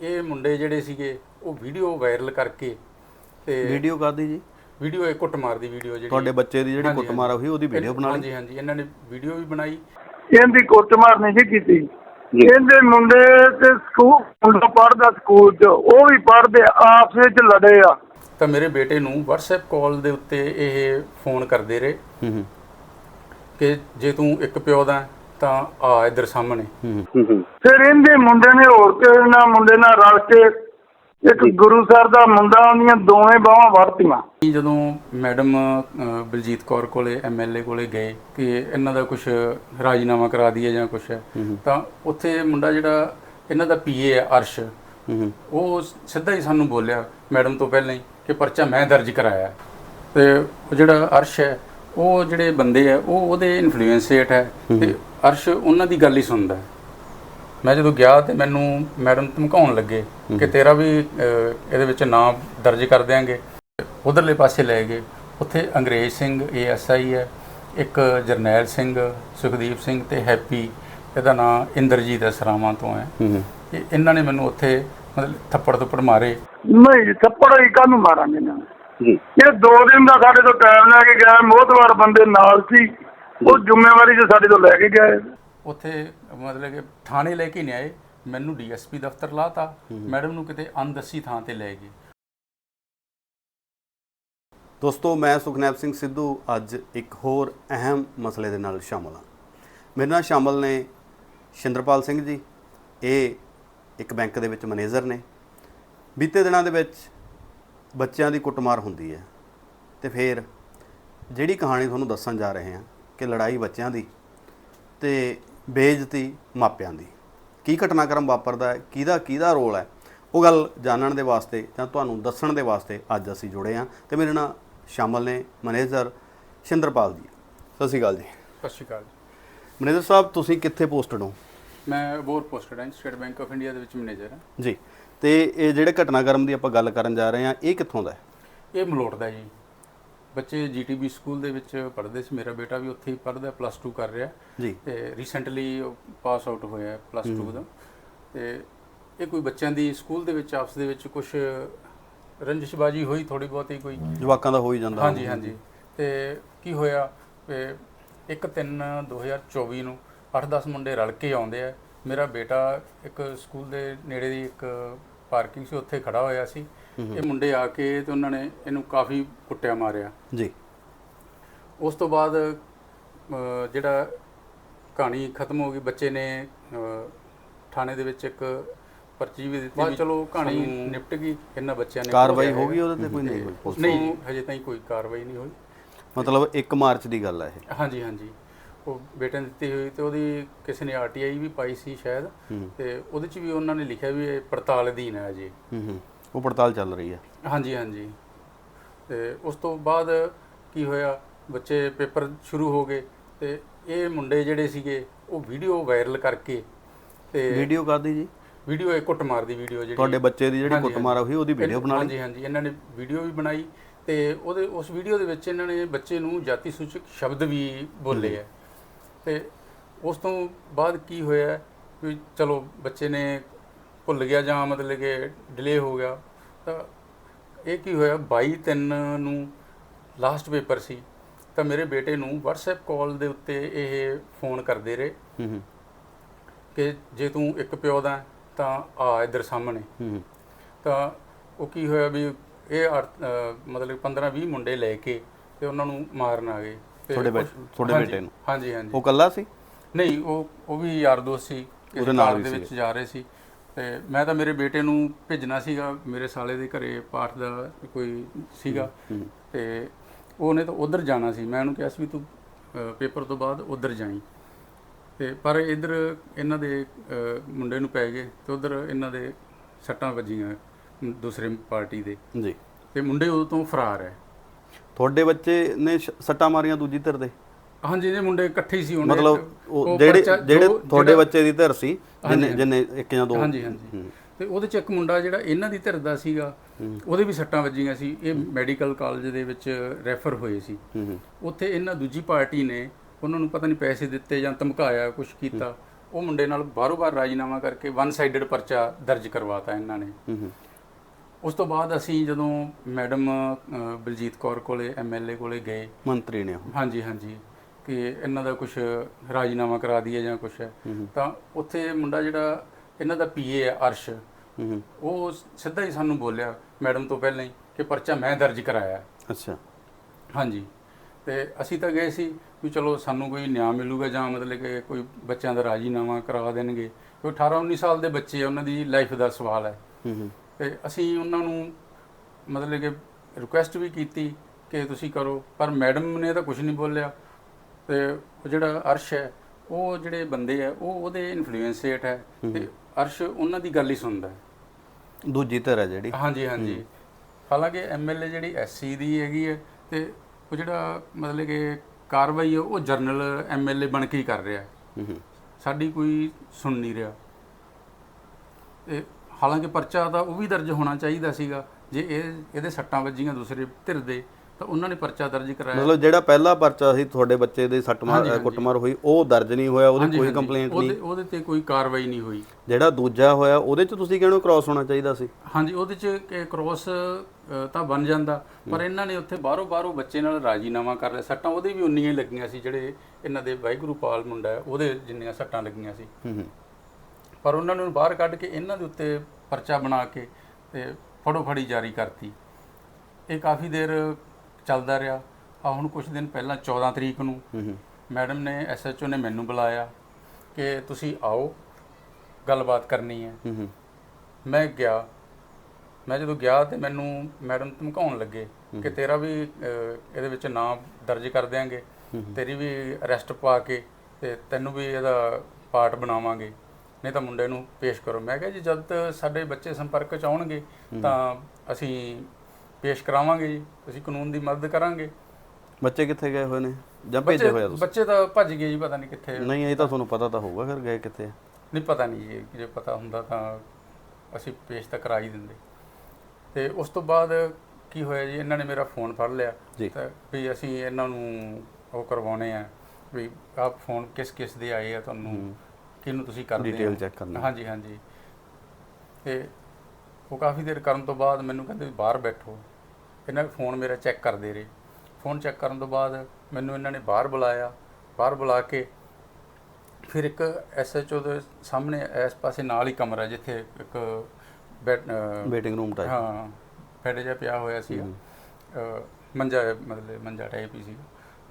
ਇਹ ਮੁੰਡੇ ਜਿਹੜੇ ਸੀਗੇ ਉਹ ਵੀਡੀਓ ਵਾਇਰਲ ਕਰਕੇ ਤੇ ਵੀਡੀਓ ਕਰਦੀ ਜੀ? ਵੀਡੀਓ ਇਹ ਕੁੱਟਮਾਰ ਦੀ ਵੀਡੀਓ ਜਿਹੜੀ ਤੁਹਾਡੇ ਬੱਚੇ ਦੀ ਜਿਹੜੀ ਕੁੱਟਮਾਰ ਹੋਈ ਉਹਦੀ ਵੀਡੀਓ ਬਣਾ ਲਈ? ਹਾਂਜੀ ਹਾਂਜੀ ਇਹਨਾਂ ਨੇ ਵੀਡੀਓ ਵੀ ਬਣਾਈ। ਇਹਦੀ ਕੁੱਟਮਾਰ ਨਹੀਂ ਸੀ ਕੀਤੀ। ਇਹਦੇ ਮੁੰਡੇ ਤੇ ਸਕੂਲ ਮੁੰਡਾ ਪੜਦਾ ਸਕੂਲ 'ਚ ਉਹ ਵੀ ਪੜਦੇ ਆਪਸ ਵਿੱਚ ਲੜੇ ਆ। ਤਾਂ ਮੇਰੇ ਬੇਟੇ ਨੂੰ WhatsApp ਕਾਲ ਦੇ ਉੱਤੇ ਇਹ ਫੋਨ ਕਰਦੇ ਰਹੇ ਹੂੰ ਹੂੰ। ਕਿ ਜੇ ਤੂੰ ਇੱਕ ਪਿਓ ਦਾ ਤਾਂ ਆ ਇੱਧਰ ਸਾਹਮਣੇ। ਹੂੰ। ਫਿਰ ਇਹਦੇ ਮੁੰਡੇ ਨੇ ਹੋਰ ਕਿਸੇ ਨਾਲ ਮੁੰਡੇ ਨਾਲ ਰਲ ਕੇ ਇੱਕ ਗੁਰੂ ਸਰ ਦਾ ਮੁੰਡਾ ਉਹਦੀਆਂ ਦੋਵੇਂ ਬਾਹਾਂ ਵੜਤੀਆਂ ਜਦੋਂ ਮੈਡਮ ਬਲਜੀਤ ਕੌਰ ਕੋਲੇ ਐਮਐਲਏ ਕੋਲੇ ਗਏ ਕਿ ਇਹਨਾਂ ਦਾ ਕੁਝ ਰਾਜੀਨਾਮਾ ਕਰਾ ਦਈਏ ਜਾਂ ਕੁਝ ਹੈ ਤਾਂ ਉੱਥੇ ਮੁੰਡਾ ਜਿਹੜਾ ਇਹਨਾਂ ਦਾ ਪੀਏ ਹੈ ਅਰਸ਼। ਹੂੰ। ਉਹ ਸਿੱਧਾ ਹੀ ਸਾਨੂੰ ਬੋਲਿਆ ਮੈਡਮ ਤੋਂ ਪਹਿਲਾਂ ਹੀ ਕਿ ਪਰਚਾ ਮੈਂ ਦਰਜ ਕਰਾਇਆ। ਤੇ ਉਹ ਜਿਹੜਾ ਅਰਸ਼ ਹੈ ਉਹ ਜਿਹੜੇ ਬੰਦੇ ਆ ਉਹ ਉਹਦੇ ਇਨਫਲੂਐਂਸ ਹੇਠ ਹੈ ਤੇ ਅਰਸ਼ ਉਹਨਾਂ ਦੀ ਗੱਲ ਹੀ ਸੁਣਦਾ ਹੈ। ਮੈਂ ਜਦੋਂ ਗਿਆ ਤੇ ਮੈਨੂੰ ਮੈਡਮ ਧਮਕਾਉਣ ਲੱਗੇ ਕਿ ਤੇਰਾ ਵੀ ਇਹਦੇ ਵਿੱਚ ਨਾਮ ਦਰਜ ਕਰ ਦਿਆਂਗੇ। ਉਧਰਲੇ ਪਾਸੇ ਲੈ ਗਏ। ਉੱਥੇ ਅੰਗਰੇਜ਼ ਸਿੰਘ ਏਐਸਆਈ ਹੈ ਇੱਕ ਜਰਨੈਲ ਸਿੰਘ ਸੁਖਦੀਪ ਸਿੰਘ ਤੇ ਹੈਪੀ ਇਹਦਾ ਨਾਮ ਇੰਦਰਜੀਤ ਅਸਰਾਵਾਂ ਤੋਂ ਹੈ। ਹੂੰ। ਇਹ ਇਹਨਾਂ ਨੇ ਮੈਨੂੰ ਉੱਥੇ ਮਤਲਬ ਥੱਪੜ ਥੱਪੜ ਮਾਰੇ। ਨਹੀਂ ਥੱਪੜ ਹੀ ਕਾਹਨੂੰ ਮਾਰਾਂਗੇ ਨੇ? ਜੀ। ਇਹ ਦੋ ਦਿਨ ਦਾ ਸਾਡੇ ਤੋਂ ਟਾਈਮ ਲੈ ਕੇ ਗਿਆ ਮੋਹਤਵਾਰ ਬੰਦੇ ਨਾਲ ਸੀ। ਉਹ ਜ਼ਿੰਮੇਵਾਰੀ ਜੋ ਸਾਡੇ ਤੋਂ ਲੈ ਕੇ ਗਏ ਉੱਥੇ ਮਤਲਬ ਕਿ ਥਾਣੇ ਲੈ ਕੇ ਨਹੀਂ ਆਏ ਮੈਨੂੰ ਡੀਐਸਪੀ ਦਫ਼ਤਰ ਲਾਤਾ ਮੈਡਮ ਨੂੰ ਕਿਤੇ ਅਣਦੱਸੀ ਥਾਂ ਤੇ ਲੈ ਗਏ। ਦੋਸਤੋ ਮੈਂ ਸੁਖਨੈਬ ਸਿੰਘ ਸਿੱਧੂ ਅੱਜ ਇੱਕ ਹੋਰ ਅਹਿਮ ਮਸਲੇ ਦੇ ਨਾਲ ਸ਼ਾਮਲ ਹਾਂ। ਮੇਰੇ ਨਾਲ ਸ਼ਾਮਲ ਨੇ ਸ਼ਿੰਦਰਪਾਲ ਸਿੰਘ ਜੀ। ਇਹ ਇੱਕ ਬੈਂਕ ਦੇ ਵਿੱਚ ਮੈਨੇਜਰ ਨੇ। ਬੀਤੇ ਦਿਨਾਂ ਦੇ ਵਿੱਚ ਬੱਚਿਆਂ ਦੀ ਕੁੱਟਮਾਰ ਹੁੰਦੀ ਹੈ। ਤੇ ਫਿਰ ਜਿਹੜੀ ਕਹਾਣੀ ਤੁਹਾਨੂੰ ਦੱਸਣ ਜਾ ਰਹੇ ਹਾਂ ਕਿ ਲੜਾਈ ਬੱਚਿਆਂ ਦੀ ਤੇ ਬੇਇੱਜ਼ਤੀ ਮਾਪਿਆਂ ਦੀ। ਕੀ ਘਟਨਾਕ੍ਰਮ ਵਾਪਰਦਾ ਹੈ ਕਿਹਦਾ ਕਿਹਦਾ ਰੋਲ ਹੈ ਉਹ ਗੱਲ ਜਾਣਨ ਦੇ ਵਾਸਤੇ ਜਾਂ ਤੁਹਾਨੂੰ ਦੱਸਣ ਦੇ ਵਾਸਤੇ ਅੱਜ ਅਸੀਂ ਜੁੜੇ ਹਾਂ ਤੇ ਮੇਰੇ ਨਾਲ ਸ਼ਾਮਲ ਨੇ ਮੈਨੇਜਰ ਸ਼ਿੰਦਰਪਾਲ ਜੀ। ਸਤਿ ਸ਼੍ਰੀ ਅਕਾਲ ਜੀ। ਸਤਿ ਸ਼੍ਰੀ ਅਕਾਲ ਮੈਨੇਜਰ ਸਾਹਿਬ ਤੁਸੀਂ ਕਿੱਥੇ ਪੋਸਟਡ ਹੋ? ਮੈਂ ਬੋਰ ਪੋਸਟਡ ਹਾਂ ਸਟੇਟ ਬੈਂਕ ਆਫ ਇੰਡੀਆ ਦੇ ਵਿੱਚ ਮੈਨੇਜਰ ਹਾਂ। ਜੀ। ਤੇ ਇਹ ਜਿਹੜੇ ਘਟਨਾਕ੍ਰਮ ਦੀ ਆਪਾਂ ਗੱਲ ਕਰਨ ਜਾ ਰਹੇ ਹਾਂ ਇਹ ਕਿੱਥੋਂ ਦਾ ਹੈ? ਇਹ ਮਲੋਟ ਦਾ ਜੀ। ਬੱਚੇ ਜੀਟੀਬੀ ਸਕੂਲ ਦੇ ਵਿੱਚ ਪੜ੍ਹਦੇ ਸੀ ਮੇਰਾ ਬੇਟਾ ਵੀ ਉੱਥੇ ਹੀ ਪੜ੍ਹਦਾ ਪਲੱਸ 2 ਕਰ ਰਿਹਾ। ਜੀ। ਤੇ ਰੀਸੈਂਟਲੀ ਪਾਸ ਆਊਟ ਹੋਇਆ ਪਲੱਸ 2 ਦਾ। ਤੇ ਇਹ ਕੋਈ ਬੱਚਿਆਂ ਦੀ ਸਕੂਲ ਦੇ ਵਿੱਚ ਆਪਸ ਦੇ ਵਿੱਚ ਕੁਝ ਰੰਜਿਸ਼ਬਾਜੀ ਹੋਈ ਥੋੜੀ ਬਹੁਤੀ ਕੋਈ? ਜਵਾਕਾਂ ਦਾ ਹੋ ਹੀ ਜਾਂਦਾ। ਹਾਂਜੀ ਹਾਂਜੀ। ਤੇ ਕੀ ਹੋਇਆ? ਕਿ 1/3 2024 ਨੂੰ 8-10 ਮੁੰਡੇ ਰਲ ਕੇ ਆਉਂਦੇ ਆ। ਮੇਰਾ ਬੇਟਾ ਇੱਕ ਸਕੂਲ ਦੇ ਨੇੜੇ ਦੀ ਇੱਕ ਪਾਰਕਿੰਗ ਸੀ ਉੱਥੇ ਖੜਾ ਹੋਇਆ ਸੀ। ਇਹ ਮੁੰਡੇ ਆ ਕੇ ਤੇ ਉਹਨਾਂ ਨੇ ਇਹਨੂੰ ਕਾਫੀ ਕੁੱਟਿਆ ਮਾਰਿਆ। ਜੀ। ਉਸ ਤੋਂ ਬਾਅਦ ਜਿਹੜਾ ਕਹਾਣੀ ਖਤਮ ਹੋ ਗਈ ਬੱਚੇ ਨੇ ਥਾਣੇ ਦੇ ਵਿੱਚ ਇੱਕ ਪਰਚੀ ਵੀ ਦਿੱਤੀ ਬਾਅਦ ਚਲੋ ਕਹਾਣੀ ਨਿਪਟ ਗਈ ਇਹਨਾਂ ਬੱਚਿਆਂ ਨੇ ਕਾਰਵਾਈ ਹੋ ਗਈ ਉਹਦੇ ਤੇ ਕੋਈ ਨਹੀਂ? ਨਹੀਂ ਹਜੇ ਤਾਈਂ ਕੋਈ ਕਾਰਵਾਈ ਨਹੀਂ ਹੋਈ। ਮਤਲਬ 1 ਮਾਰਚ ਦੀ ਗੱਲ ਹੈ ਇਹ। ਹਾਂਜੀ ਹਾਂਜੀ। ਉਹ ਬੇਟੇ ਨੇ ਦਿੱਤੀ ਹੋਈ ਤੇ ਉਹਦੀ ਕਿਸੇ ਨੇ ਆਰਟੀਆਈ ਵੀ ਪਾਈ ਸੀ ਸ਼ਾਇਦ ਤੇ ਉਹਦੇ ਚ ਵੀ ਉਹਨਾਂ ਨੇ ਲਿਖਿਆ ਵੀ ਇਹ ਪੜਤਾਲ ਅਧੀਨ ਹੈ ਜੀ ਹੂੰ ਹੂੰ। ਉਹ ਪੜਤਾਲ ਚੱਲ ਰਹੀ ਹੈ। ਹਾਂਜੀ ਹਾਂਜੀ। ਤੇ ਉਸ ਤੋਂ ਬਾਅਦ ਕੀ ਹੋਇਆ ਬੱਚੇ ਪੇਪਰ ਸ਼ੁਰੂ ਹੋ ਗਏ ਤੇ ਇਹ ਮੁੰਡੇ ਜਿਹੜੇ ਸੀਗੇ ਉਹ ਵੀਡੀਓ ਵਾਇਰਲ ਕਰਕੇ ਤੇ ਵੀਡੀਓ ਕਰਦੀ ਜੀ? ਵੀਡੀਓ ਇਹ ਕੁੱਟਮਾਰ ਦੀ ਵੀਡੀਓ ਜਿਹੜੀ ਤੁਹਾਡੇ ਬੱਚੇ ਦੀ ਜਿਹੜੀ ਕੁੱਟਮਾਰ ਹੋਈ ਉਹਦੀ ਵੀਡੀਓ ਬਣਾ ਲਈ? ਹਾਂਜੀ ਹਾਂਜੀ। ਇਹਨਾਂ ਨੇ ਵੀਡੀਓ ਵੀ ਬਣਾਈ ਤੇ ਉਹਦੇ ਉਸ ਵੀਡੀਓ ਦੇ ਵਿੱਚ ਇਹਨਾਂ ਨੇ ਬੱਚੇ ਨੂੰ ਜਾਤੀ ਸੂਚਕ ਸ਼ਬਦ ਵੀ ਬੋਲੇ ਆ। ਤੇ ਉਸ ਤੋਂ ਬਾਅਦ ਕੀ ਹੋਇਆ ਵੀ ਚਲੋ ਬੱਚੇ ਨੇ ਭੁੱਲ ਗਿਆ ਜਾਂ ਮਤਲਬ ਕਿ ਡਿਲੇ ਹੋ ਗਿਆ ਤਾਂ ਇਹ ਕੀ ਹੋਇਆ 22 ਤਿੰਨ ਨੂੰ ਲਾਸਟ ਪੇਪਰ ਸੀ ਤਾਂ ਮੇਰੇ ਬੇਟੇ ਨੂੰ WhatsApp ਕਾਲ ਦੇ ਉੱਤੇ ਇਹ ਫੋਨ ਕਰਦੇ ਰਹੇ ਹੂੰ ਹੂੰ। ਕਿ ਜੇ ਤੂੰ ਇੱਕ ਪਿਓ ਦਾ ਤਾਂ ਆ ਇੱਧਰ ਸਾਹਮਣੇ। ਹੂੰ ਹੂੰ। ਤਾਂ ਉਹ ਕੀ ਹੋਇਆ ਵੀ ਇਹ ਮਤਲਬ 15 20 ਮੁੰਡੇ ਲੈ ਕੇ ਤੇ ਉਹਨਾਂ ਨੂੰ ਮਾਰਨ ਆ ਗਏ। ਤੁਹਾਡੇ ਬੇ- ਕੁਛ- ਤੁਹਾਡੇ ਬੇਟੇ ਨੂੰ? ਹਾਂਜੀ ਹਾਂਜੀ। ਉਹ ਕੱਲਾ ਸੀ? ਨਹੀਂ ਉਹ ਉਹ ਵੀ ਯਾਰ ਦੋਸਤ ਸੀ ਉਹਦੇ ਨਾਲ ਦੇ ਵਿੱਚ। ਜਾ ਰਹੇ ਸੀ। ਤੇ ਮੈਂ ਤਾਂ ਮੇਰੇ ਬੇਟੇ ਨੂੰ ਭੇਜਣਾ ਸੀਗਾ ਮੇਰੇ ਸਾਲੇ ਦੇ ਘਰੇ ਪਾਠ ਦਾ ਕੋਈ ਸੀਗਾ। ਤੇ ਉਹਨੇ ਤਾਂ ਉਧਰ ਜਾਣਾ ਸੀ। ਮੈਂ ਉਹਨੂੰ ਕਿਹਾ ਸੀ ਵੀ ਤੂੰ ਪੇਪਰ ਤੋਂ ਬਾਅਦ ਉਧਰ ਜਾਈਂ। ਤੇ ਪਰ ਇਧਰ ਇਹਨਾਂ ਦੇ ਮੁੰਡੇ ਨੂੰ ਪੈ ਗਏ ਤੇ ਉਧਰ ਇਹਨਾਂ ਦੇ ਸੱਟਾਂ ਵੱਜੀਆਂ ਦੂਸਰੇ ਪਾਰਟੀ ਦੇ। ਜੀ। ਤੇ ਮੁੰਡੇ ਉਦੋਂ ਤੋਂ ਫਰਾਰ ਹੈ। ਤੁਹਾਡੇ ਬੱਚੇ ਨੇ ਸ਼- ਸੱਟਾਂ ਮਾਰੀਆਂ ਦੂਜੀ ਧਿਰ ਦੇ? ਹਾਂਜੀ ਇਹ ਮੁੰਡੇ ਇਕੱਠੇ ਹੀ ਸੀ ਹੁਣ। ਮਤਲਬ ਉਹ ਜਿਹੜੇ ਜਿਹੜੇ ਤੁਹਾਡੇ ਬੱਚੇ ਦੀ ਧਿਰ ਸੀ ਜਿੰਨੇ ਜਿੰਨੇ ਇੱਕ ਜਾਂ ਦੋ? ਹਾਂਜੀ ਹਾਂਜੀ। ਤੇ ਉਹਦੇ ਚ ਇੱਕ ਮੁੰਡਾ ਜਿਹੜਾ ਇਹਨਾਂ ਦੀ ਧਿਰ ਦਾ ਸੀਗਾ ਉਹਦੇ ਵੀ ਸੱਟਾਂ ਵੱਜੀਆਂ ਸੀ। ਇਹ ਮੈਡੀਕਲ ਕਾਲਜ ਦੇ ਵਿੱਚ ਰੈਫਰ ਹੋਏ ਸੀ। ਹੂੰ ਹੂੰ। ਉੱਥੇ ਇਹਨਾਂ ਦੂਜੀ ਪਾਰਟੀ ਨੇ ਉਹਨਾਂ ਨੂੰ ਪਤਾ ਨਹੀਂ ਪੈਸੇ ਦਿੱਤੇ ਜਾਂ ਧਮਕਾਇਆ ਕੁਝ ਕੀਤਾ। ਉਹ ਮੁੰਡੇ ਨਾਲ ਬਾਰੋ-ਬਾਰ ਰਾਜੀਨਾਮਾ ਕਰਕੇ ਵਨ ਸਾਈਡਡ ਪਰਚਾ ਦਰਜ ਕਰਵਾਤਾ ਇਹਨਾਂ ਨੇ। ਹੂੰ ਹੂੰ। ਉਸ ਤੋਂ ਬਾਅਦ ਅਸੀਂ ਜਦੋਂ ਮੈਡਮ ਬਲਜੀਤ ਕੌਰ ਕੋਲੇ ਐਮਐਲਏ ਕੋਲੇ ਗਏ। ਮੰਤਰੀ ਨੇ ਉਹ। ਹਾਂਜੀ ਹਾਂਜੀ। ਕਿ ਇਹਨਾਂ ਦਾ ਕੁਝ ਰਾਜੀਨਾਮਾ ਕਰਾ ਦਈਏ ਜਾਂ ਕੁਝ ਹੈ ਤਾਂ ਉੱਥੇ ਮੁੰਡਾ ਜਿਹੜਾ ਇਹਨਾਂ ਦਾ ਪੀਏ ਹੈ ਅਰਸ਼। ਹੂੰ ਹੂੰ। ਉਹ ਸਿੱਧਾ ਹੀ ਸਾਨੂੰ ਬੋਲਿਆ ਮੈਡਮ ਤੋਂ ਪਹਿਲਾਂ ਹੀ ਕਿ ਪਰਚਾ ਮੈਂ ਦਰਜ ਕਰਾਇਆ। ਹੈ। ਅੱਛਾ। ਹਾਂਜੀ। ਤੇ ਅਸੀਂ ਤਾਂ ਗਏ ਸੀ ਵੀ ਚਲੋ ਸਾਨੂੰ ਕੋਈ ਨਿਆਂ ਮਿਲੂਗਾ ਜਾਂ ਮਤਲਬ ਕਿ ਕੋਈ ਬੱਚਿਆਂ ਦਾ ਰਾਜੀਨਾਮਾ ਕਰਾ ਦੇਣਗੇ। ਕੋਈ 18 19 ਸਾਲ ਦੇ ਬੱਚੇ ਆ ਉਹਨਾਂ ਦੀ ਲਾਈਫ ਦਾ ਸਵਾਲ ਹੈ। ਹੂੰ ਹੂੰ। ਤੇ ਅਸੀਂ ਉਹਨਾਂ ਨੂੰ ਮਤਲਬ ਕਿ ਰਿਕੁਐਸਟ ਵੀ ਕੀਤੀ ਕਿ ਤੁਸੀਂ ਕਰੋ ਪਰ ਮੈਡਮ ਨੇ ਤਾਂ ਕੁਝ ਨਹੀਂ ਬੋਲਿਆ। ਤੇ ਉਹ ਜਿਹੜਾ ਅਰਸ਼ ਹੈ ਉਹ ਜਿਹੜੇ ਬੰਦੇ ਆ ਉਹ ਉਹਦੇ ਇਨਫਲੂਐਂਸ ਹੇਠ ਹੈ। ਤੇ ਅਰਸ਼ ਉਹਨਾਂ ਦੀ ਗੱਲ ਹੀ ਸੁਣਦਾ ਹੈ। ਦੂਜੀ ਧਿਰ ਹੈ ਜਿਹੜੀ। ਹਾਂਜੀ ਹਾਂਜੀ। ਹਾਲਾਂਕਿ ਐਮਐਲਏ ਜਿਹੜੀ ਐਸਸੀ ਦੀ ਹੈਗੀ ਹੈ ਤੇ ਉਹ ਜਿਹੜਾ ਮਤਲਬ ਕਿ ਕਾਰਵਾਈ ਉਹ ਜਰਨਲ ਐਮਐਲਏ ਬਣ ਕੇ ਹੀ ਕਰ ਰਿਹਾ ਸਾਡੀ ਕੋਈ ਸੁਣ ਨਹੀਂ ਰਿਹਾ। ਤੇ ਹਾਲਾਂਕਿ ਪਰਚਾ ਤਾਂ ਉਹ ਵੀ ਦਰਜ ਹੋਣਾ ਚਾਹੀਦਾ ਸੀਗਾ ਜੇ ਇਹ ਇਹਦੇ ਸੱਟਾਂ ਵੱਜੀਆਂ ਦੂਸਰੇ ਧਿਰ ਦੇ ਤਾਂ ਉਹਨਾਂ ਨੇ ਪਰਚਾ ਦਰਜ ਕਰਾਇਆ। ਮਤਲਬ ਜਿਹੜਾ ਪਹਿਲਾ ਪਰਚਾ ਸੀ ਤੁਹਾਡੇ ਬੱਚੇ ਦੇ ਸੱਟ ਮਾਰ ਹਾਂਜੀ, ਹਾਂਜੀ। ਕੁੱਟਮਾਰ ਹੋਈ ਉਹ ਦਰਜ ਨਹੀਂ ਹੋਇਆ ਉਹਦੀ ਕੋਈ। ਕੰਪਲੇਂਟ ਨਹੀਂ। ਉਹਦੇ ਤੇ ਕੋਈ ਕਾਰਵਾਈ ਨਹੀਂ ਹੋਈ। ਜਿਹੜਾ ਦੂਜਾ ਹੋਇਆ ਉਹਦੇ ਚ ਤੁਸੀਂ ਕਹਿੰਦੇ ਕ੍ਰਾਸ ਹੋਣਾ ਚਾਹੀਦਾ ਸੀ? ਹਾਂਜੀ ਉਹਦੇ ਚ ਕ੍ਰੋਸ ਤਾਂ ਬਣ ਜਾਂਦਾ। ਪਰ ਇਹਨਾਂ ਨੇ ਉੱਥੇ ਬਾਹਰੋਂ ਬਾਹਰੋਂ ਬੱਚੇ ਨਾਲ ਰਾਜੀਨਾਮਾ ਕਰ ਲਿਆ। ਸੱਟਾਂ ਉਹਦੇ ਵੀ ਉਨੀਆਂ ਹੀ ਲੱਗੀਆਂ ਸੀ ਜਿਹੜੇ ਇਹਨਾਂ ਦੇ ਵਾਹਿਗੁਰੂ ਪਾਲ ਮੁੰਡਾ ਉਹਦੇ ਜਿੰਨੀਆਂ ਸੱਟਾਂ ਲੱਗੀਆਂ ਸੀ। ਪਰ ਉਹਨਾਂ ਨੂੰ ਬਾਹਰ ਕੱਢ ਕੇ ਇਹਨਾਂ ਦੇ ਉੱਤੇ ਪਰਚਾ ਬਣਾ ਕੇ ਤੇ ਫੜੋ ਫੜੀ ਜਾਰੀ ਕਰਤੀ। ਇਹ ਕਾਫੀ ਦੇਰ ਚੱਲਦਾ ਰਿਹਾ। ਆ ਹੁਣ ਕੁਝ ਦਿਨ ਪਹਿਲਾਂ 14 ਤਰੀਕ ਨੂੰ ਮੈਡਮ ਨੇ ਐਸਐਚਓ ਨੇ ਮੈਨੂੰ ਬੁਲਾਇਆ ਕਿ ਤੁਸੀਂ ਆਓ ਗੱਲਬਾਤ ਕਰਨੀ ਹੈ। ਮੈਂ ਗਿਆ। ਮੈਂ ਜਦੋਂ ਗਿਆ ਤੇ ਮੈਨੂੰ ਮੈਡਮ ਧਮਕਾਉਣ ਲੱਗੇ ਕਿ ਤੇਰਾ ਵੀ ਇਹਦੇ ਵਿੱਚ ਨਾਮ ਦਰਜ ਕਰ ਦਿਆਂਗੇ। ਤੇਰੀ ਵੀ ਅਰੈਸਟ ਪਾ ਕੇ ਤੇ ਤੈਨੂੰ ਵੀ ਇਹਦਾ ਪਾਰਟ ਬਣਾਵਾਂਗੇ। ਨਹੀਂ ਤਾਂ ਮੁੰਡੇ ਨੂੰ ਪੇਸ਼ ਕਰੋ। ਮੈਂ ਕਿਹਾ ਜੀ ਜਦ ਸਾਡੇ ਬੱਚੇ ਸੰਪਰਕ ਚ ਆਉਣਗੇ ਤਾਂ ਅਸੀਂ ਪੇਸ਼ ਕਰਾਵਾਂਗੇ ਜੀ। ਅਸੀਂ ਕਾਨੂੰਨ ਦੀ ਮਦਦ ਕਰਾਂਗੇ। ਬੱਚੇ ਕਿੱਥੇ ਗਏ ਹੋਏ ਨੇ? ਜਾਂ ਭੇਜੇ ਹੋਇਆ ਤੁਸੀਂ? ਬੱਚੇ ਤਾਂ ਭੱਜ ਗਏ ਜੀ ਪਤਾ ਨਹੀਂ ਕਿੱਥੇ। ਨਹੀਂ ਇਹ ਤਾਂ ਤੁਹਾਨੂੰ ਪਤਾ ਤਾਂ ਹੋਊਗਾ ਫਿਰ ਗਏ ਕਿੱਥੇ। ਨਹੀਂ ਪਤਾ ਨਹੀਂ ਜੀ ਜੇ ਪਤਾ ਹੁੰਦਾ ਤਾਂ ਅਸੀਂ ਪੇਸ਼ ਤਾਂ ਕਰਾ ਹੀ ਦਿੰਦੇ। ਤੇ ਉਸ ਤੋਂ ਬਾਅਦ ਕੀ ਹੋਇਆ ਜੀ ਇਹਨਾਂ ਨੇ ਮੇਰਾ ਫੋਨ ਫੜ ਲਿਆ। ਤਾਂ ਵੀ ਅਸੀਂ ਇਹਨਾਂ ਨੂੰ ਉਹ ਕਰਵਾਉਣੇ ਆ ਵੀ ਆਪ ਫੋਨ ਕਿਸ ਕਿਸ ਦੇ ਆਏ ਆ ਤੁਹਾਨੂੰ। ਕਿਹਨੂੰ ਤੁਸੀਂ ਕਰਦੇ ਆ? check ਕਰਨੀ। ਹਾਂਜੀ ਹਾਂਜੀ। ਤੇ ਉਹ ਕਾਫੀ ਦੇਰ ਕਰਨ ਤੋਂ ਬਾਅਦ ਮੈਨੂੰ ਕਹਿੰਦੇ ਬਾਹਰ ਬੈਠੋ। ਇਹਨਾਂ ਨੇ ਫੋਨ ਮੇਰਾ ਚੈੱਕ ਕਰਦੇ ਰਹੇ। ਫੋਨ ਚੈੱਕ ਕਰਨ ਤੋਂ ਬਾਅਦ ਮੈਨੂੰ ਇਹਨਾਂ ਨੇ ਬਾਹਰ ਬੁਲਾਇਆ। ਬਾਹਰ ਬੁਲਾ ਕੇ ਫਿਰ ਇੱਕ ਐਸਐਚਓ ਦੇ ਸਾਹਮਣੇ ਇਸ ਪਾਸੇ ਨਾਲ ਹੀ ਕਮਰਾ ਜਿੱਥੇ ਇੱਕ ਵੇਟਿੰਗ ਰੂਮ ਟਾਈਪ ਹਾਂ ਬੈੱਡ ਜਿਹਾ ਪਿਆ ਹੋਇਆ ਅਹ, ਮੰਜਾ ਮਤਲਬ ਮੰਜਾ ਟਾਈਪ ਹੀ ਸੀਗਾ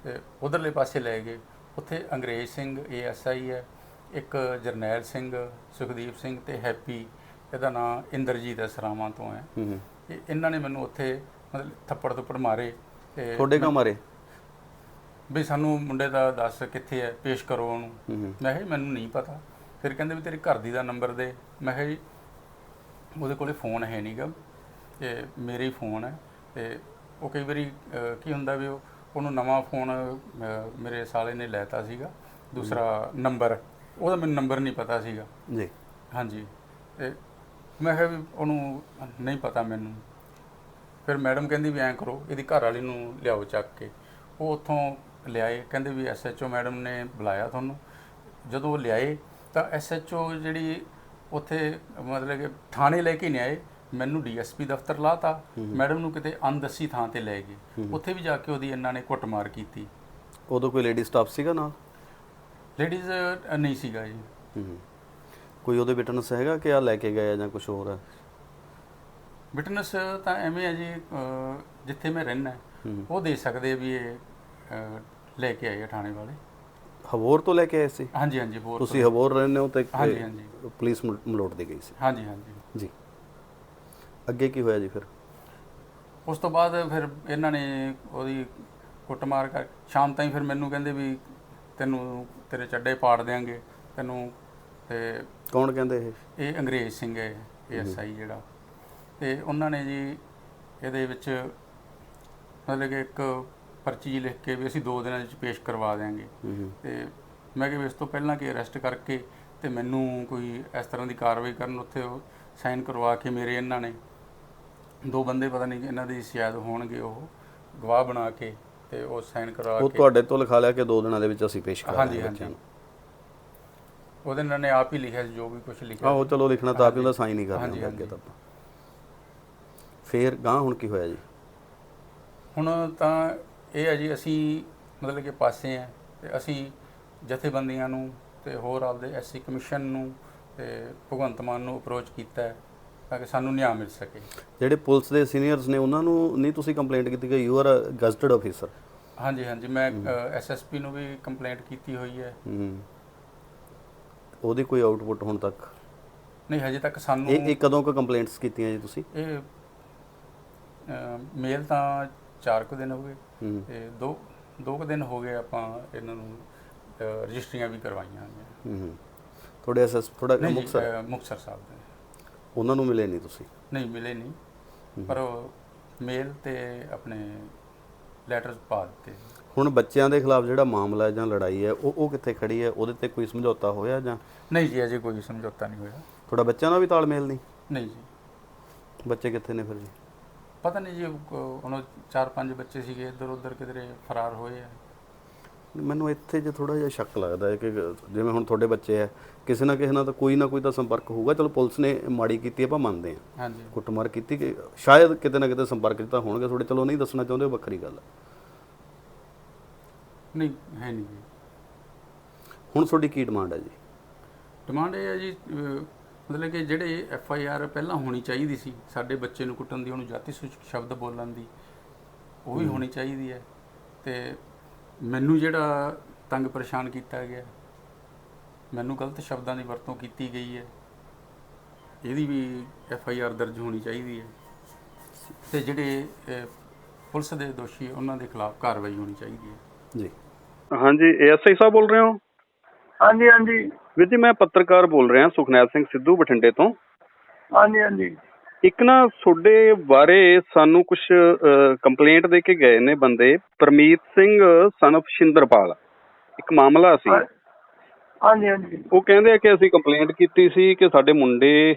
ਤੇ ਉਧਰਲੇ ਪਾਸੇ ਲੈ ਗਏ। ਉੱਥੇ ਅੰਗਰੇਜ਼ ਸਿੰਘ ਏਐਸਆਈ ਹੈ। ਇੱਕ ਜਰਨੈਲ ਸਿੰਘ ਸੁਖਦੀਪ ਸਿੰਘ ਤੇ ਹੈਪੀ ਇਹਦਾ ਨਾਮ ਇੰਦਰਜੀਤ ਹੈ ਸਰਾਵਾਂ ਤੋਂ ਹੈ। ਹੂੰ ਹੂੰ। ਤੇ ਇਹਨਾਂ ਨੇ ਮੈਨੂੰ ਉੱਥੇ ਮਤਲਬ ਥੱਪੜ ਥੁੱਪੜ ਮਾਰੇ ਤੇ ਤੁਹਾਡੇ ਕਿਉਂ ਮਾਰੇ? ਵੀ ਸਾਨੂੰ ਮੁੰਡੇ ਦਾ ਦੱਸ ਕਿੱਥੇ ਹੈ ਪੇਸ਼ ਕਰੋ ਉਹਨੂੰ। ਹੂੰ ਮੈਂ ਕਿਹਾ ਜੀ ਮੈਨੂੰ ਨਹੀਂ ਪਤਾ। ਫਿਰ ਕਹਿੰਦੇ ਵੀ ਤੇਰੇ ਘਰ ਦੀ ਦਾ ਨੰਬਰ ਦੇ। ਮੈਂ ਕਿਹਾ ਜੀ ਉਹਦੇ ਕੋਲੇ ਫੋਨ ਹੈ ਨਹੀਂਗਾ ਤੇ ਮੇਰੇ ਹੀ ਫੋਨ ਹੈ। ਤੇ ਉਹ ਕਈ ਵਾਰੀ ਅਹ, ਕੀ ਹੁੰਦਾ ਵੀ ਉਹ ਉਹਨੂੰ ਨਵਾਂ ਫੋਨ ਅਹ, ਮੇਰੇ ਸਾਲੇ ਨੇ ਲੈਤਾ ਸੀਗਾ। ਦੂਸਰਾ ਨੰਬਰ। ਉਹਦਾ ਮੈਨੂੰ ਨੰਬਰ ਨਹੀਂ ਪਤਾ ਸੀਗਾ। ਜੀ। ਹਾਂਜੀ। ਤੇ ਮੈਂ ਕਿਹਾ ਵੀ ਉਹਨੂੰ ਨਹੀਂ ਪਤਾ ਮੈਨੂੰ। ਫਿਰ ਮੈਡਮ ਕਹਿੰਦੀ ਵੀ ਐਂ ਕਰੋ ਇਹਦੀ ਘਰ ਵਾਲੀ ਨੂੰ ਲਿਆਓ ਚੱਕ ਕੇ। ਉਹ ਉੱਥੋਂ ਲਿਆਏ। ਕਹਿੰਦੇ ਵੀ ਐਸਐਚਓ ਮੈਡਮ ਨੇ ਬੁਲਾਇਆ ਤੁਹਾਨੂੰ। ਜਦੋਂ ਉਹ ਲਿਆਏ ਤਾਂ ਐਸਐਚਓ ਜਿਹੜੀ ਉੱਥੇ ਮਤਲਬ ਕਿ ਥਾਣੇ ਲੈ ਕੇ ਨਹੀਂ ਆਏ। ਮੈਨੂੰ ਡੀਐਸਪੀ ਦਫ਼ਤਰ ਲਾਤਾ। ਮੈਡਮ ਨੂੰ ਕਿਤੇ ਅਣਦੱਸੀ ਥਾਂ ਤੇ ਲੈ ਗਏ। ਉੱਥੇ ਵੀ ਜਾ ਕੇ ਉਹਦੀ ਇਹਨਾਂ ਨੇ ਕੁੱਟਮਾਰ ਕੀਤੀ। ਉਦੋਂ ਕੋਈ ਲੇਡੀ ਸਟਾਫ ਸੀਗਾ ਨਾਲ? ਲੇਡੀਜ਼ ਨਹੀਂ ਸੀਗਾ ਜੀ। ਹੂੰ। ਕੋਈ ਉਹਦੇ ਵਿਟਨੈਸ ਹੈਗਾ ਕਿ ਆ ਲੈ ਕੇ ਗਏ ਆ ਜਾਂ ਕੁਝ ਹੋਰ ਹੈ ਵਿਟਨੈਸ ਤਾਂ ਐਵੇਂ ਹੈ ਜੀ ਅਹ, ਜਿੱਥੇ ਮੈਂ ਰਹਿਣਾ ਹੂੰ। ਉਹ ਦੇ ਸਕਦੇ ਆ ਵੀ ਇਹ ਅਹ, ਲੈ ਕੇ ਆਏ ਆ ਥਾਣੇ ਵਾਲੇ। ਹਵੋਰ ਤੋਂ ਲੈ ਕੇ ਆਏ ਸੀ? ਹਾਂਜੀ ਹਾਂਜੀ ਬਹੁਤ ਤੁਸੀਂ ਹਵੋਰ ਰਹਿੰਦੇ ਹੋ ਤੇ ਹਾਂਜੀ, ਹਾਂਜੀ। ਪੁਲਿਸ ਮ- ਮਲੋਟ ਦੀ ਗਈ ਸੀ। ਹਾਂਜੀ ਹਾਂਜੀ। ਜੀ। ਅੱਗੇ ਕੀ ਹੋਇਆ ਜੀ ਫਿਰ? ਉਸ ਤੋਂ ਬਾਅਦ ਫਿਰ ਇਹਨਾਂ ਨੇ ਉਹਦੀ ਕੁੱਟਮਾਰ ਕਰ ਸ਼ਾਮ ਤਾਈਂ ਫਿਰ ਮੈਨੂੰ ਕਹਿੰਦੇ ਵੀ ਤੈਨੂੰ ਤੇਰੇ ਚੱਡੇ ਪਾੜ ਦੇਾਂਗੇ ਤੈਨੂੰ ਤੇ ਕੌਣ ਕਹਿੰਦੇ ਇਹ? ਇਹ ਅੰਗਰੇਜ਼ ਸਿੰਘ ਹੈ ਏਐਸਆਈ ਜਿਹੜਾ। ਤੇ ਉਹਨਾਂ ਨੇ ਜੀ ਇਹਦੇ ਵਿੱਚ ਮਤਲਬ ਕਿ ਇੱਕ ਪਰਚੀ ਲਿਖ ਕੇ ਵੀ ਅਸੀਂ 2 ਦਿਨਾਂ ਵਿੱਚ ਪੇਸ਼ ਕਰਵਾ ਦੇਾਂਗੇ ਤੇ ਮੈਂ ਕਿਹਾ ਇਸ ਤੋਂ ਪਹਿਲਾਂ ਕਿ ਅਰੈਸਟ ਕਰਕੇ ਤੇ ਮੈਨੂੰ ਕੋਈ ਇਸ ਤਰ੍ਹਾਂ ਦੀ ਕਾਰਵਾਈ ਕਰਨ ਉੱਥੇ ਉਹ ਸਾਈਨ ਕਰਵਾ ਕੇ ਮੇਰੇ ਇਹਨਾਂ ਨੇ ਦੋ ਬੰਦੇ ਪਤਾ ਨਹੀਂ ਇਹਨਾਂ ਦੀ ਸ਼ਾਇਦ ਹੋਣਗੇ ਉਹ ਗਵਾਹ ਬਣਾ ਕੇ। ਤੇ ਉਹ ਸਾਈਨ ਕਰਵਾ ਉਹ ਕੇ ਤੁਹਾਡੇ ਤੋਂ ਲਿਖਾ ਲਿਆ ਕਿ ਦੋ ਦਿਨਾਂ ਦੇ ਵਿੱਚ ਅਸੀਂ ਪੇਸ਼ ਕਰਾਂਗੇ ਹਾਂਜੀ, ਬੱਚਿਆਂ ਨੂੰ। ਉਹਦੇ ਨਾਲ ਨੇ ਆਪ ਹੀ ਲਿਖਿਆ ਜੋ ਵੀ ਕੁਝ ਲਿਖਿਆ ਆਹੋ ਚਲੋ ਲਿਖਣਾ ਤਾਂ ਆਪ ਹੀ ਉਹਦਾ ਸਾਈਨ ਹੀ ਕਰਨਾ ਅੱਗੇ ਹਾਂਜੀ। ਤਾਂ ਆਪਾਂ। ਫੇਰ ਗਾਂ ਹੁਣ ਕੀ ਹੋਇਆ ਜੀ? ਹੁਣ ਤਾਂ ਇਹ ਹੈ ਜੀ ਅਸੀਂ ਮਤਲਬ ਕਿ ਪਾਸੇ ਆ ਤੇ ਅਸੀਂ ਜਥੇਬੰਦੀਆਂ ਨੂੰ ਤੇ ਹੋਰ ਆਪਦੇ ਐਸਸੀ ਕਮਿਸ਼ਨ ਨੂੰ ਤੇ ਭਗਵੰਤ ਮਾਨ ਨੂੰ ਅਪਰੋਚ ਕੀਤਾ ਹੈ। ਤਾਂ ਕਿ ਸਾਨੂੰ ਨਿਆਂ ਮਿਲ ਸਕੇ। ਜਿਹੜੇ ਪੁਲਿਸ ਦੇ ਸੀਨੀਅਰਸ ਨੇ ਉਹਨਾਂ ਨੂੰ ਨਹੀਂ ਤੁਸੀਂ ਕੰਪਲੇਂਟ ਕੀਤੀ ਕਿ ਯੂ ਆਰ ਗਜ਼ਟਡ ਆਫੀਸਰ ਹਾਂਜੀ ਹਾਂਜੀ ਮੈਂ ਐਸਐਸਪੀ ਨੂੰ ਵੀ ਕੰਪਲੇਂਟ ਕੀਤੀ ਹੋਈ ਹੈ। ਹੂੰ। ਉਹਦੀ ਕੋਈ ਆਊਟਪੁੱਟ ਹੁਣ ਤੱਕ? ਨਹੀਂ ਹਜੇ ਤੱਕ ਸਾਨੂੰ ਇਹ ਇਹ ਕਦੋਂ ਕੁ ਕੰਪਲੇਂਟਸ ਕੀਤੀਆਂ ਜੀ ਤੁਸੀਂ? ਇਹ ਮੇਲ ਤਾਂ 4 ਕੁ ਦਿਨ ਹੋ ਗਏ। ਤੇ ਦੋ ਦੋ ਕੁ ਦਿਨ ਹੋ ਗਏ ਆਪਾਂ ਇਹਨਾਂ ਨੂੰ ਰਜਿਸਟਰੀਆਂ ਵੀ ਕਰਵਾਈਆਂ ਹੋਈਆਂ। ਹੂੰ ਤੁਹਾਡੇ ਐਸਐਸ ਥੋੜਾ ਮੁਕਸਰ ਅਹ, ਮੁਕਤਸਰ ਸਾਹਿਬ ਦੇ। ਉਹਨਾਂ ਨੂੰ ਮਿਲੇ ਨਹੀਂ ਤੁਸੀਂ? ਨਹੀਂ ਮਿਲੇ ਨਹੀਂ। ਪਰ ਮੇਲ ਤੇ ਆਪਣੇ ਲੈਟਰਸ ਪਾ ਦਿੱਤੇ। ਹੁਣ ਬੱਚਿਆਂ ਦੇ ਖਿਲਾਫ ਜਿਹੜਾ ਮਾਮਲਾ ਹੈ ਜਾਂ ਲੜਾਈ ਹੈ ਉਹ ਉਹ ਕਿੱਥੇ ਖੜੀ ਹੈ? ਉਹਦੇ ਤੇ ਕੋਈ ਸਮਝੌਤਾ ਹੋਇਆ ਜਾਂ? ਨਹੀਂ ਜੀ ਅਜੇ ਕੋਈ ਸਮਝੌਤਾ ਨਹੀਂ ਹੋਇਆ। ਤੁਹਾਡਾ ਬੱਚਿਆਂ ਨਾਲ ਵੀ ਤਾਲਮੇਲ ਨਹੀਂ? ਨਹੀਂ ਜੀ। ਬੱਚੇ ਕਿੱਥੇ ਨੇ ਫਿਰ ਜੀ? ਪਤਾ ਨਹੀਂ ਜੀ ਉਹ- ਉਹਨਾਂ ਚਾਰ ਪੰਜ ਬੱਚੇ ਸੀਗੇ ਇੱਧਰ ਉੱਧਰ ਕਿਧਰੇ ਫਰਾਰ ਹੋਏ ਆ। ਮੈਨੂੰ ਇੱਥੇ ਜੇ ਥੋੜਾ ਜਿਹਾ ਸ਼ੱਕ ਲੱਗਦਾ ਹੈ ਕਿ ਜਿਵੇਂ ਹੁਣ ਤੁਹਾਡੇ ਬੱਚੇ ਹੈ ਕਿਸੇ ਨਾ ਕਿਸੇ ਨਾਲ ਤਾਂ ਕੋਈ ਨਾ ਕੋਈ ਤਾਂ ਸੰਪਰਕ ਹੋਊਗਾ। ਚਲੋ ਪੁਲਿਸ ਨੇ ਮਾੜੀ ਕੀਤੀ ਆਪਾਂ ਮੰਨਦੇ ਹਾਂ। ਹਾਂਜੀ। ਕੁੱਟਮਾਰ ਕੀਤੀ ਕਿ ਸ਼ਾਇਦ ਕਿਤੇ ਨਾ ਕਿਤੇ ਸੰਪਰਕ 'ਚ ਤਾਂ ਹੋਣਗੇ। ਤੁਹਾਡੇ ਚਲੋ ਨਹੀਂ ਦੱਸਣਾ ਚਾਹੁੰਦੇ ਉਹ ਵੱਖਰੀ ਗੱਲ ਹੈ। ਨਹੀਂ ਹੈ ਨਹੀਂ ਜੀ। ਹੁਣ ਤੁਹਾਡੀ ਕੀ ਡਿਮਾਂਡ ਹੈ ਜੀ? ਡਿਮਾਂਡ ਇਹ ਹੈ ਜੀ ਅਹ, ਮਤਲਬ ਕਿ ਜਿਹੜੇ ਐਫ ਆਈ ਆਰ ਪਹਿਲਾਂ ਹੋਣੀ ਚਾਹੀਦੀ ਸੀ ਸਾਡੇ ਬੱਚੇ ਨੂੰ ਕੁੱਟਣ ਦੀ ਉਹਨੂੰ ਜਾਤੀ ਸੂਚਕ ਸ਼ਬਦ ਬੋਲਣ ਦੀ ਉਹ ਵੀ ਹੋਣੀ ਚਾਹੀਦੀ ਹੈ। ਤੇ ਮੈਨੂੰ ਜਿਹੜਾ ਤੰਗ ਪਰੇਸ਼ਾਨ ਕੀਤਾ ਗਿਆ ਮੈਨੂੰ ਗਲਤ ਸ਼ਬਦਾਂ ਦੀ ਵਰਤੋਂ ਕੀਤੀ ਗਈ ਹੈ ਇਹਦੀ ਵੀ ਐਫ ਆਈ ਆਰ ਦਰਜ ਹੋਣੀ ਚਾਹੀਦੀ ਹੈ। ਤੇ ਜਿਹੜੇ ਪੁਲਿਸ ਦੇ ਦੋਸ਼ੀ ਉਹਨਾਂ ਦੇ ਖਿਲਾਫ ਕਾਰਵਾਈ ਹੋਣੀ ਚਾਹੀਦੀ ਹੈ। ਜੀ। ਹਾਂਜੀ ਏਐਸਆਈ ਸਾਹਿਬ ਬੋਲ ਰਹੇ ਹੋ? ਹਾਂਜੀ ਹਾਂਜੀ। ਵੀਰ ਜੀ ਮੈਂ ਪੱਤਰਕਾਰ ਬੋਲ ਰਿਹਾ ਸੁਖਨੈਲ ਸਿੰਘ ਸਿੱਧੂ ਬਠਿੰਡੇ ਤੋਂ। ਹਾਂਜੀ ਹਾਂਜੀ। ਇੱਕ ਨਾ ਤੁਹਾਡੇ ਬਾਰੇ ਸਾਨੂੰ ਕੁਝ ਕੰਪਲੇਂਟ ਦੇ ਕੇ ਗਏ ਨੇ ਬੰਦੇ। ਪਰਮੀਤ ਸਿੰਘ ਸਨਫ ਸ਼ਿੰਦਰਪਾਲ। ਇੱਕ ਮਾਮਲਾ ਸੀ। ਹਾਂਜੀ ਹਾਂਜੀ। ਉਹ ਕਹਿੰਦੇ ਆ ਕਿ ਅਸੀਂ ਕੰਪਲੇਂਟ ਕੀਤੀ ਸੀ ਕਿ ਸਾਡੇ ਮੁੰਡੇ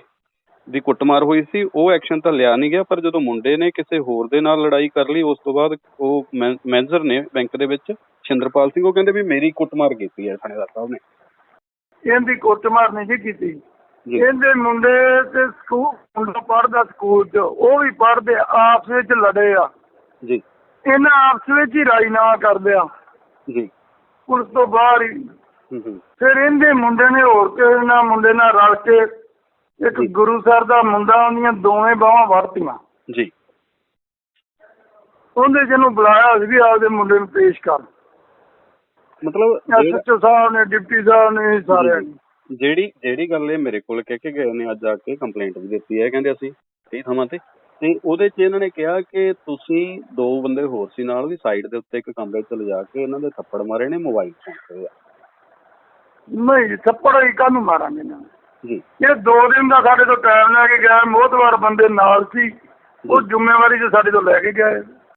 ਦੀ ਕੁੱਟਮਾਰ ਹੋਈ ਸੀ। ਉਹ ਐਕਸ਼ਨ ਤਾਂ ਲਿਆ ਨਹੀਂ ਗਿਆ ਪਰ ਜਦੋਂ ਮੁੰਡੇ ਨੇ ਕਿਸੇ ਹੋਰ ਦੇ ਨਾਲ ਲੜਾਈ ਕਰ ਲਈ ਉਸ ਤੋਂ ਬਾਅਦ ਉਹ ਮੈਨੇਜਰ ਨੇ ਬੈਂਕ ਦੇ ਵਿੱਚ ਸ਼ਿੰਦਰਪਾਲ ਸਿੰਘ ਉਹ ਕਹਿੰਦੇ ਵੀ ਮੇਰੀ ਕੁੱਟਮਾਰ ਕੀਤੀ ਹੈ ਥਾਣੇਦਾਰ ਸਾਹਿਬ ਨੇ। ਇਹਦੀ ਕੁੱਟਮਾਰ ਨਹੀਂ ਜੀ ਕੀਤੀ। ਇਹਦੇ ਮੁੰਡੇ ਤੇ ਸਕੂਲ ਮੁੰਡਾ ਪੜਦਾ ਸਕੂਲ 'ਚ ਉਹ ਵੀ ਪੜਦੇ ਆਪਸ ਵਿੱਚ ਲੜੇ ਆ। ਜੀ। ਇਹਨਾਂ ਆਪਸ ਵਿੱਚ ਹੀ ਰਾਈ ਨਾ ਕਰਦੇ ਆ। ਜੀ। ਪੁਲਿਸ ਤੋਂ ਬਾਹਰ ਹੀ। ਫਿਰ ਇਹਦੇ ਮੁੰਡੇ ਨੇ ਹੋਰ ਕਿਸੇ ਨਾਲ ਮੁੰਡੇ ਨਾਲ ਰਲ ਕੇ ਇੱਕ। ਗੁਰੂ ਸਰ ਦਾ ਮੁੰਡਾ ਉਹਦੀਆਂ ਦੋਵੇਂ ਬਾਹਾਂ ਵੜਤੀਆਂ ਜੀ। ਉਹਦੇ ਜਿਹਨੂੰ ਬੁਲਾਇਆ ਸੀ ਵੀ ਆਪਦੇ ਮੁੰਡੇ ਨੂੰ ਪੇਸ਼ ਕਰ। ਮਤਲਬ ਐਸਐਚਓ ਸਾਹਿਬ ਨੇ ਡਿਪਟੀ ਸਾਹਿਬ ਨੇ ਸਾਰਿਆਂ ਨੇ। ਜਿਹੜੀ ਜਿਹੜੀ ਗੱਲ ਇਹ ਮੇਰੇ ਕੋਲ ਕਹਿ ਕੇ ਗਏ ਨੇ ਅੱਜ ਆ ਕੇ ਕੰਪਲੇਂਟ ਵੀ ਦਿੱਤੀ ਹੈ ਕਹਿੰਦੇ ਅਸੀਂ ਕਈ ਥਾਵਾਂ ਤੇ। ਤੇ ਉਹਦੇ 'ਚ ਇਹਨਾਂ ਨੇ ਕਿਹਾ ਕਿ ਤੁਸੀਂ ਦੋ ਬੰਦੇ ਹੋਰ ਸੀ ਨਾਲ ਵੀ ਸਾਈਡ ਦੇ ਉੱਤੇ ਇੱਕ ਕਮਰੇ 'ਚ ਲਿਜਾ ਕੇ ਇਹਨਾਂ ਦੇ ਥੱਪੜ ਮਾਰੇ ਨੇ ਮੋਬਾਈਲ ਫੋਨ ਤੇ। ਨਹੀਂ ਥੱਪੜ ਹੀ ਕਾਹਨੂੰ ਮਾਰਾਂਗੇ ਨਾ? ਜੀ। ਇਹ ਦੋ ਦਿਨ ਦਾ ਸਾਡੇ ਤੋਂ ਟਾਈਮ ਲੈ ਕੇ ਗਿਆ ਮੋਹਤਵਾਰ ਬੰਦੇ ਨਾਲ ਸੀ ਉਹ ਜ਼ਿੰਮੇਵਾਰੀ 'ਚ ਸਾਡੇ ਤੋਂ ਲੈ ਕੇ ਗਏ